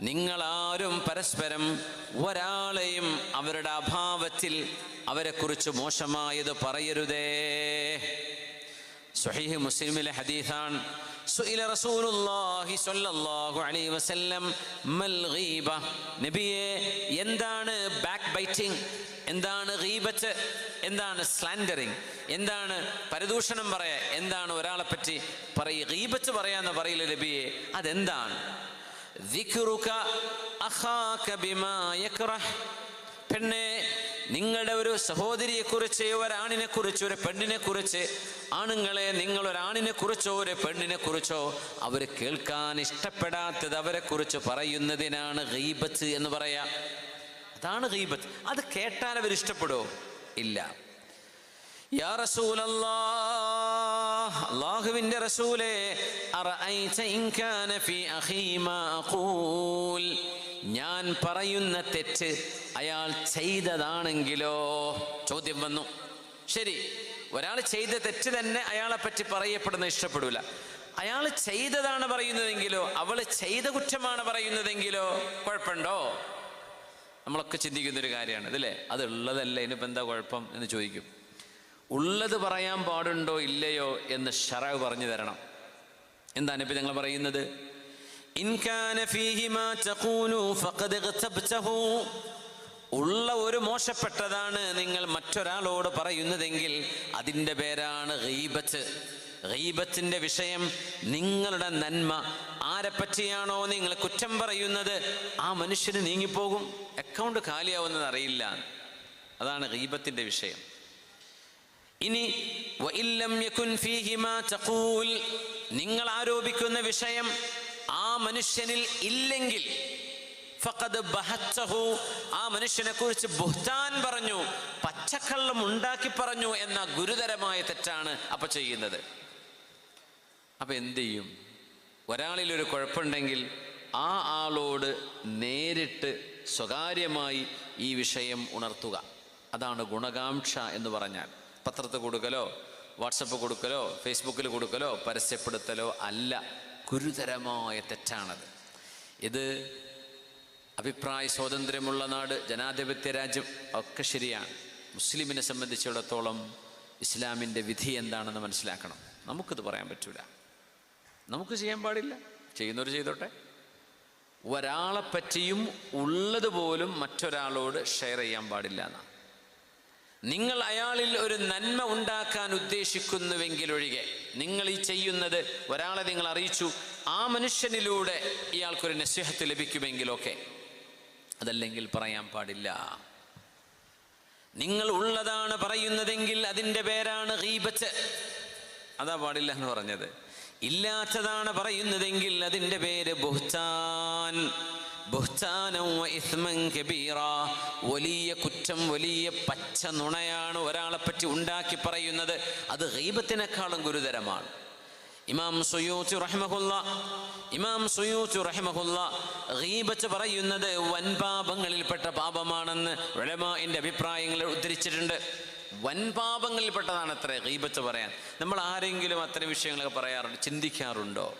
നിങ്ങളാരും പരസ്പരം ഒരാളെയും അവരുടെ അഭാവത്തിൽ അവരെക്കുറിച്ച് മോശമായത് പറയരുതേ. സ്വഹീഹ് മുസ്ലിമിലെ ഹദീസാണ്. സുഇല റസൂലുള്ളാഹി സ്വല്ലല്ലാഹു അലൈഹി വസല്ലം മൽ ഗീബ. നബിയെ എന്താണ് ബാക്ക് ബൈറ്റിംഗ് എന്താണ് ഗീബത്ത്? എന്താണ് സ്ലാൻഡറിങ് എന്താണ് പരദൂഷണം പറയാ? എന്താണ് ഒരാളെ പറ്റി പറയ? ഗീബത്ത് പറയാന്ന് പറയില്ല നബിയെ അതെന്താണ്? പെണ്ണെ നിങ്ങളുടെ ഒരു സഹോദരിയെ കുറിച്ച് ഒരാണിനെ കുറിച്ച് ഒരു പെണ്ണിനെ കുറിച്ച് ആണുങ്ങളെ നിങ്ങൾ ഒരാണിനെ കുറിച്ചോ ഒരു പെണ്ണിനെ കുറിച്ചോ അവർ കേൾക്കാൻ ഇഷ്ടപ്പെടാത്തത് അവരെ കുറിച്ച് പറയുന്നതിനാണ് ഗീബത്ത് എന്ന് പറയാം. അതാണ് ഗീബത്ത്. അത് കേട്ടാൽ അവർ ഇഷ്ടപ്പെടുമോ ഇല്ല. അല്ലാഹുവിന്റെ റസൂലേ അഖൂൽ ഞാൻ പറയുന്ന തെറ്റ് അയാൾ ചെയ്തതാണെങ്കിലോ? ചോദ്യം വന്നു. ശരി ഒരാൾ ചെയ്ത തെറ്റ് തന്നെ അയാളെ പറ്റി പറയപ്പെടുന്ന ഇഷ്ടപ്പെടൂല. അയാൾ ചെയ്തതാണ് പറയുന്നതെങ്കിലോ? അവൾ ചെയ്ത കുറ്റമാണ് പറയുന്നതെങ്കിലോ? കുഴപ്പമുണ്ടോ? നമ്മളൊക്കെ ചിന്തിക്കുന്നൊരു കാര്യമാണ് ഇതല്ലേ അത് ഉള്ളതല്ല ഇനിയിപ്പോൾ എന്താ കുഴപ്പം എന്ന് ചോദിക്കും. ഉള്ളത് പറയാൻ പാടുണ്ടോ ഇല്ലയോ എന്ന് ഷറാവ് പറഞ്ഞു തരണം. എന്താണ് ഇപ്പം ഞങ്ങൾ പറയുന്നത്? ഉള്ള ഒരു മോശപ്പെട്ടതാണ് നിങ്ങൾ മറ്റൊരാളോട് പറയുന്നതെങ്കിൽ അതിന്റെ പേരാണ് ഗീബത്ത്. ഗീബത്തിന്റെ വിഷയം നിങ്ങളുടെ നന്മ. ആരെപ്പറ്റിയാണോ നിങ്ങൾ കുറ്റം പറയുന്നത്? ആ മനുഷ്യന് നീങ്ങിപ്പോകും. അക്കൗണ്ട് കാലിയാവുന്നത് അറിയില്ല. അതാണ് ഗീബത്തിന്റെ വിഷയം. ഇനി നിങ്ങൾ ആരോപിക്കുന്ന വിഷയം ആ മനുഷ്യനിൽ ഇല്ലെങ്കിൽ ഫഖദ് ബഹത്തഹു ആ മനുഷ്യനെ കുറിച്ച് ബുഹ്താൻ പറഞ്ഞു പച്ചക്കള്ളം ഉണ്ടാക്കി പറഞ്ഞു എന്ന ഗുരുതരമായ തെറ്റാണ് അപ്പൊ ചെയ്യുന്നത്. അപ്പൊ എന്ത് ചെയ്യും? ഒരാളിൽ ഒരു കുഴപ്പമുണ്ടെങ്കിൽ ആ ആളോട് നേരിട്ട് സ്വകാര്യമായി ഈ വിഷയം ഉണർത്തുക. അതാണ് ഗുണകാംക്ഷ എന്ന് പറഞ്ഞാൽ. പത്രത്തിൽ കൊടുക്കലോ വാട്സപ്പ് കൊടുക്കലോ ഫേസ്ബുക്കിൽ കൊടുക്കലോ പരസ്യപ്പെടുത്തലോ അല്ല. ഗുരുതരമായ തെറ്റാണത്. ഇത് അഭിപ്രായ സ്വാതന്ത്ര്യമുള്ള നാട് ജനാധിപത്യ രാജ്യം ഒക്കെ ശരിയാണ്. മുസ്ലിമിനെ സംബന്ധിച്ചിടത്തോളം ഇസ്ലാമിന്റെ വിധി എന്താണെന്ന് മനസ്സിലാക്കണം. നമുക്കിത് പറയാൻ പറ്റൂല. നമുക്ക് ചെയ്യാൻ പാടില്ല. ചെയ്യുന്നവർ ചെയ്തോട്ടെ. ഒരാളെ പറ്റിയും ഉള്ളതുപോലും മറ്റൊരാളോട് ഷെയർ ചെയ്യാൻ പാടില്ല എന്നാണ്. നിങ്ങൾ അയാളിൽ ഒരു നന്മ ഉണ്ടാക്കാൻ ഉദ്ദേശിക്കുന്നുവെങ്കിൽ ഒഴികെ നിങ്ങൾ ഈ ചെയ്യുന്നത് ഒരാളെ നിങ്ങൾ അറിയിച്ചു ആ മനുഷ്യനിലൂടെ ഇയാൾക്കൊരു നസ്യഹത്ത് ലഭിക്കുമെങ്കിലൊക്കെ. അതല്ലെങ്കിൽ പറയാൻ പാടില്ല. നിങ്ങൾ ഉള്ളതാണ് പറയുന്നതെങ്കിൽ അതിന്റെ പേരാണ് ഹീബച്ച് അതാ പാടില്ല എന്ന് പറഞ്ഞത്. ഇല്ലാത്തതാണ് പറയുന്നതെങ്കിൽ അതിന്റെ പേര് ബുഹ്താൻ ബുഹ്താനം വ കബീറ. വലിയ കുറ്റം വലിയ പച്ച നുണയാണ് ഒരാളെ പറ്റി ഉണ്ടാക്കി പറയുന്നത്. അത് ഗീബത്തിനേക്കാളും ഗുരുതരമാണ്. ഇമാം സുയൂത്തു റഹ്മഹുല്ല ഇമാം സുയൂത്തു റഹ്മഹുല്ല ഗീബത്ത് പറയുന്നത് വൻപാപങ്ങളിൽപ്പെട്ട പാപമാണെന്ന് ഉലമാഇന്റെ അഭിപ്രായങ്ങൾ ഉദ്ധരിച്ചിട്ടുണ്ട്. വൻപാപങ്ങളിൽപ്പെട്ടതാണ് അത്ര ഗീബത്ത് പറയാൻ. നമ്മൾ ആരെങ്കിലും അത്തരം വിഷയങ്ങളൊക്കെ പറയാറുണ്ട് ചിന്തിക്കാറുണ്ടോ?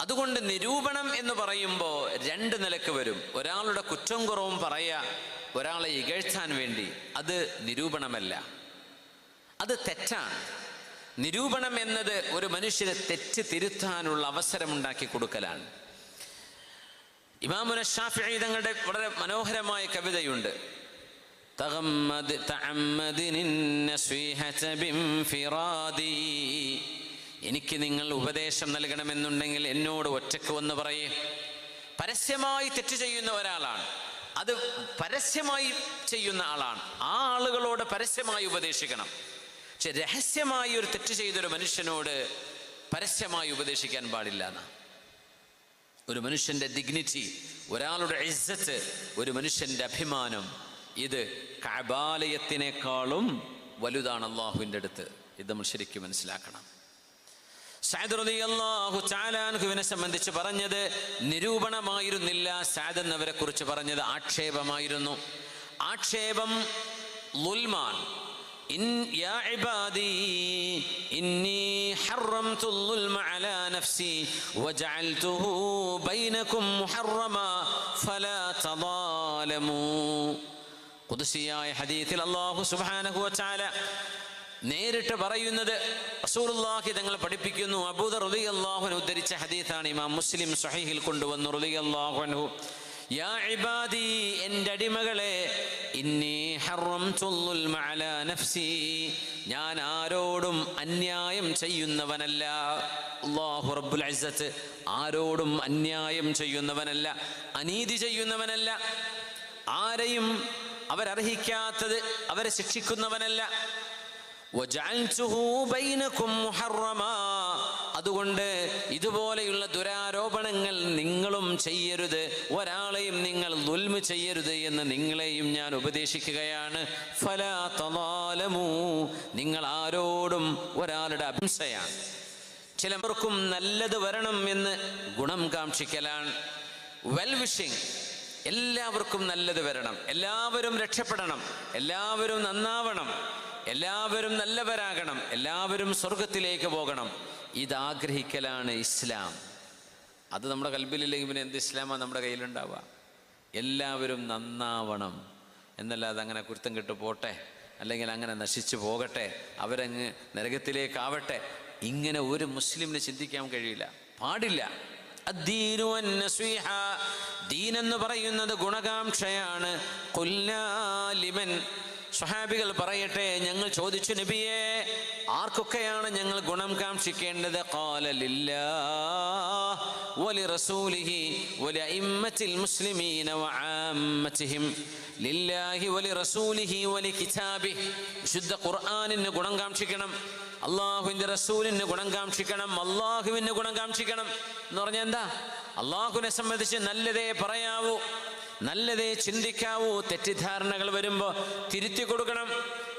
അതുകൊണ്ട് നിരൂപണം എന്ന് പറയുമ്പോൾ രണ്ട് നിലയ്ക്ക് വരും. ഒരാളുടെ കുറ്റം കുറവും പറയുക ഒരാളെ ഇകഴ്ത്താൻ വേണ്ടി. അത് നിരൂപണമല്ല. അത് തെറ്റാണ്. നിരൂപണം എന്നത് ഒരു മനുഷ്യന് തെറ്റ് തിരുത്താനുള്ള അവസരമുണ്ടാക്കി കൊടുക്കലാണ്. ഇമാമുന ഷാഫി തങ്ങളുടെ വളരെ മനോഹരമായ കവിതയുണ്ട്. തകമ്മദ് തഅമ്മദിൻ നസ്വീഹത ബിൻ ഫിറാദി. എനിക്ക് നിങ്ങൾ ഉപദേശം നൽകണമെന്നുണ്ടെങ്കിൽ എന്നോട് ഒറ്റയ്ക്ക് വന്ന് പറയേ. പരസ്യമായി തെറ്റ് ചെയ്യുന്ന ഒരാളാണ്. അത് പരസ്യമായി ചെയ്യുന്ന ആളാണ്. ആ ആളുകളോട് പരസ്യമായി ഉപദേശിക്കണം. പക്ഷെ രഹസ്യമായി ഒരു തെറ്റ് ചെയ്തൊരു മനുഷ്യനോട് പരസ്യമായി ഉപദേശിക്കാൻ പാടില്ല ഒരു മനുഷ്യന്റെ ഡിഗ്നിറ്റി ഒരാളുടെ ഇസ്സത്ത് ഒരു മനുഷ്യന്റെ അഭിമാനം ഇത് കബാലയത്തിനേക്കാളും വലുതാണ് അള്ളാഹുവിന്റെ അടുത്ത്. ഇത് നമ്മൾ ശരിക്കും മനസ്സിലാക്കണം. ഇവനെ സംബന്ധിച്ച് പറഞ്ഞത് നിരൂപണമായിരുന്നില്ല. സാദ് എന്നവരെ കുറിച്ച് പറഞ്ഞത് ആക്ഷേപമായിരുന്നു. ആക്ഷേപം ലുൽമാൻ ഹദീത്തിൽ അള്ളാഹു സുബാനഹു നേരിട്ട് പറയുന്നത് റസൂലുള്ളാഹി തങ്ങൾ പഠിപ്പിക്കുന്നു. അബൂദർ റളിയല്ലാഹു അൻഹു ഉദ്ധരിച്ച ഹദീസാണ് ഇമാം മുസ്ലിം സ്വഹീഹിൽ കൊണ്ടുവന്നു. റളിയല്ലാഹു അൻഹു യാ ഇബാദി എന്റെ അടിമകളെ ഇന്നി അലാ നഫ്സി ഞാൻ ആരോടും അന്യായം ചെയ്യുന്നവനല്ല. അല്ലാഹു റബ്ബുൽ ഇസ്സത്ത് ആരോടും അന്യായം ചെയ്യുന്നവനല്ല അനീതി ചെയ്യുന്നവനല്ല ആരെയും അവരർഹിക്കാത്തത് അവരെ ശിക്ഷിക്കുന്നവനല്ല അതുകൊണ്ട് ഇതുപോലെയുള്ള ദുരാരോപണങ്ങൾ നിങ്ങളും ചെയ്യരുത്. ഒരാളെയും നിങ്ങൾ ദുൽമ ചെയ്യരുത് എന്ന് നിങ്ങളെയും ഞാൻ ഉപദേശിക്കുകയാണ്. നിങ്ങൾ ആരോടും ഒരാളുടെ അഹിംസയാണ് ചിലവർക്കും നല്ലത് വരണം എന്ന് ഗുണം കാക്ഷിക്കലാണ്. വെൽ വിഷിങ് എല്ലാവർക്കും നല്ലത് വരണം. എല്ലാവരും രക്ഷപ്പെടണം. എല്ലാവരും നന്നാവണം. എല്ലാവരും നല്ലവരാകണം. എല്ലാവരും സ്വർഗത്തിലേക്ക് പോകണം. ഇതാഗ്രഹിക്കലാണ് ഇസ്ലാം. അത് നമ്മുടെ കൽബിലില്ലെങ്കിൽ പിന്നെ എന്ത് ഇസ്ലാമാണ് നമ്മുടെ കയ്യിലുണ്ടാവുക? എല്ലാവരും നന്നാവണം. എന്നല്ലാതെ അങ്ങനെ കുരുത്തം കെട്ട് പോട്ടെ. അല്ലെങ്കിൽ അങ്ങനെ നശിച്ചു പോകട്ടെ. അവരങ്ങ് നരകത്തിലേക്കാവട്ടെ. ഇങ്ങനെ ഒരു മുസ്ലിമിന് ചിന്തിക്കാൻ കഴിയില്ല. പാടില്ല. ദീൻ എന്ന് പറയുന്നത് ഗുണകാംക്ഷയാണ്. കൊല്ലാലിമൻ ലിമൻ. സ്വഹാബികൾ പറയട്ടെ ഞങ്ങൾ ചോദിച്ചു നബിയെ ആർക്കൊക്കെയാണ് ഞങ്ങൾ ഗുണം കാക്ഷിക്കേണ്ടത്? ഖാല ലില്ലാഹ് വലി റസൂലിഹി വലി കിതാബി. വിശുദ്ധ ഖുർആനിന് ഗുണം കാക്ഷിക്കണം അള്ളാഹുവിന്റെ റസൂലിന് ഗുണം കാക്ഷിക്കണം അള്ളാഹുവിന് ഗുണം കാക്ഷിക്കണം എന്ന് പറഞ്ഞാൽ എന്താ? അള്ളാഹുവിനെ സംബന്ധിച്ച് നല്ലതേ പറയാവൂ. നല്ലതേ ചിന്തിക്കാവൂ. തെറ്റിദ്ധാരണകൾ വരുമ്പോൾ തിരുത്തി കൊടുക്കണം.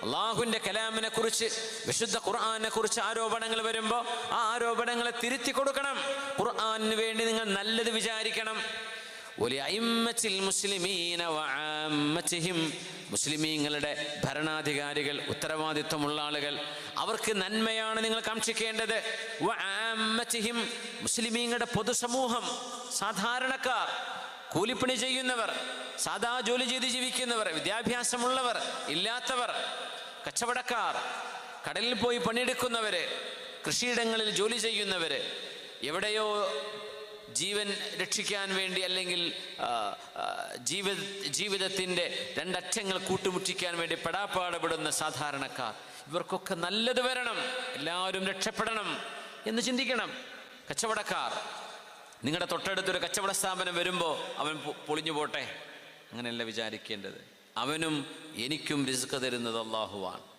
അള്ളാഹുവിന്റെ കലാമിനെ കുറിച്ച് വിശുദ്ധ ഖുർആാനെ കുറിച്ച് ആരോപണങ്ങൾ വരുമ്പോൾ ആ ആരോപണങ്ങളെ തിരുത്തി കൊടുക്കണം. ഖുർആാനിന് വേണ്ടി നിങ്ങൾ നല്ലത് വിചാരിക്കണം. മുസ്ലിമീങ്ങളുടെ ഭരണാധികാരികൾ ഉത്തരവാദിത്വമുള്ള ആളുകൾ അവർക്ക് നന്മയാണ് നിങ്ങൾ കാക്ഷിക്കേണ്ടത്. മുസ്ലിമീങ്ങളുടെ പൊതുസമൂഹം സാധാരണക്കാർ കൂലിപ്പണി ചെയ്യുന്നവർ സാധാ ജോലി ചെയ്ത് ജീവിക്കുന്നവർ വിദ്യാഭ്യാസമുള്ളവർ ഇല്ലാത്തവർ കച്ചവടക്കാർ കടലിൽ പോയി പണിയെടുക്കുന്നവര് കൃഷിയിടങ്ങളിൽ ജോലി ചെയ്യുന്നവര് എവിടെയോ ജീവൻ രക്ഷിക്കാൻ വേണ്ടി അല്ലെങ്കിൽ ജീവിത ജീവിതത്തിന്റെ രണ്ടറ്റങ്ങൾ കൂട്ടുമുട്ടിക്കാൻ വേണ്ടി പെടാപ്പാടുപെടുന്ന സാധാരണക്കാർ ഇവർക്കൊക്കെ നല്ലത് വരണം എല്ലാവരും രക്ഷപ്പെടണം എന്ന് ചിന്തിക്കണം. കച്ചവടക്കാർ നിങ്ങളുടെ തൊട്ടടുത്തൊരു കച്ചവട സ്ഥാപനം വരുമ്പോൾ അവൻ പൊളിഞ്ഞു പോട്ടെ? അങ്ങനെയല്ല വിചാരിക്കേണ്ടത്. അവനും എനിക്കും റിസ്ക് തരുന്നത് അള്ളാഹുവാണ്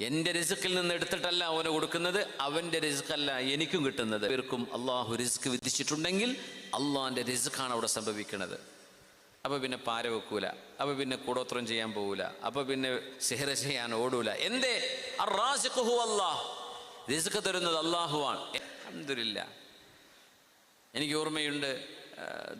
എന്റെ റിസ്ക്കിൽ നിന്ന് എടുത്തിട്ടല്ല അവന് കൊടുക്കുന്നത് അവന്റെ റിസ്ക്കല്ല എനിക്കും കിട്ടുന്നത്. ഇവർക്കും അള്ളാഹു റിസ്ക് വിധിച്ചിട്ടുണ്ടെങ്കിൽ അള്ളാഹിന്റെ റിസ്ക്കാണ് അവിടെ സംഭവിക്കുന്നത്. അപ്പോൾ പിന്നെ പാര വെക്കൂല അപ്പോൾ പിന്നെ കൂടോത്രം ചെയ്യാൻ പോകൂല അപ്പോൾ പിന്നെ സെഹ്ര ചെയ്യാൻ ഓടൂല. എന്തേ? റിസ്ക് തരുന്നത് അള്ളാഹുവാണ് അഹമ്മദില്ല എനിക്ക് ഓർമ്മയുണ്ട്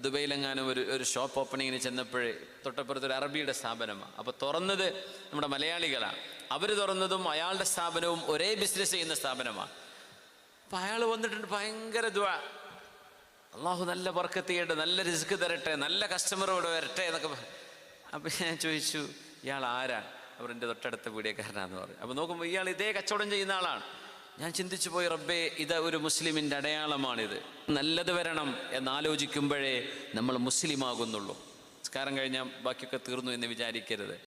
ദുബൈയിലെങ്ങാനും ഒരു ഒരു ഷോപ്പ് ഓപ്പണിങ്ങിന് ചെന്നപ്പോഴേ തൊട്ടപ്പുറത്ത് ഒരു അറബിയുടെ സ്ഥാപനമാണ് അപ്പോൾ തുറന്നത് നമ്മുടെ മലയാളികളാണ്. അവർ തുറന്നതും അയാളുടെ സ്ഥാപനവും ഒരേ ബിസിനസ് ചെയ്യുന്ന സ്ഥാപനമാണ്. അപ്പം അയാൾ വന്നിട്ടുണ്ട് ഭയങ്കര ദ്വ. അള്ളാഹു നല്ല വർക്കത്ത് ചെയ്യട്ടെ നല്ല റിസ്ക് തരട്ടെ നല്ല കസ്റ്റമർ ഇവിടെ വരട്ടെ എന്നൊക്കെ അപ്പം ഞാൻ ചോദിച്ചു ഇയാൾ ആരാണ് അവർ എന്റെ തൊട്ടടുത്ത വീഡിയോക്കാരനാന്ന് പറഞ്ഞു. അപ്പോൾ നോക്കുമ്പോൾ ഇയാൾ ഇതേ കച്ചവടം ചെയ്യുന്ന ആളാണ്. ഞാൻ ചിന്തിച്ചു പോയി റബ്ബേ ഇത് ഒരു മുസ്ലിമിന്റെ അടയാളമാണിത്. നല്ലത് വരണം എന്നാലോചിക്കുമ്പോഴേ നമ്മൾ മുസ്ലിമാകുന്നുള്ളൂ. സംസ്കാരം കഴിഞ്ഞാൽ ബാക്കിയൊക്കെ തീർന്നു എന്ന് വിചാരിക്കരുത്.